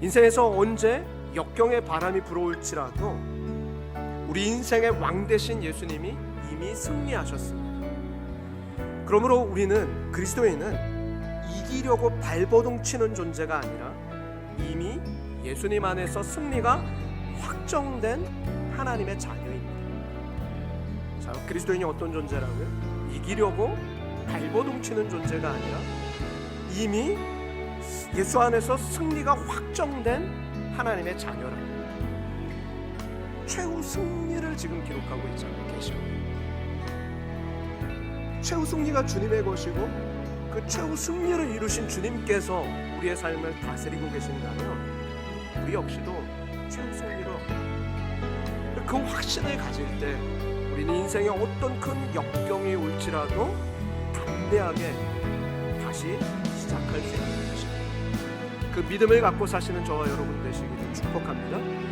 인생에서 언제 역경의 바람이 불어올지라도 우리 인생의 왕 되신 예수님이 이미 승리하셨습니다. 그러므로 우리는 그리스도인은 이기려고 발버둥 치는 존재가 아니라 이미 예수님 안에서 승리가 확정된 하나님의 자녀입니다. 자, 그리스도인이 어떤 존재라고요? 이기려고 발버둥 치는 존재가 아니라 이미 예수 안에서 승리가 확정된 하나님의 자녀라고. 최후 승리를 지금 기록하고 있지 않고 계시고 최후 승리가 주님의 것이고 그 최후 승리를 이루신 주님께서 우리의 삶을 다스리고 계신다면 우리 역시도 최후 승리로 그 확신을 가질 때 우리는 인생에 어떤 큰 역경이 올지라도 담대하게 다시 그 믿음을 갖고 사시는 저와 여러분 되시기를 축복합니다.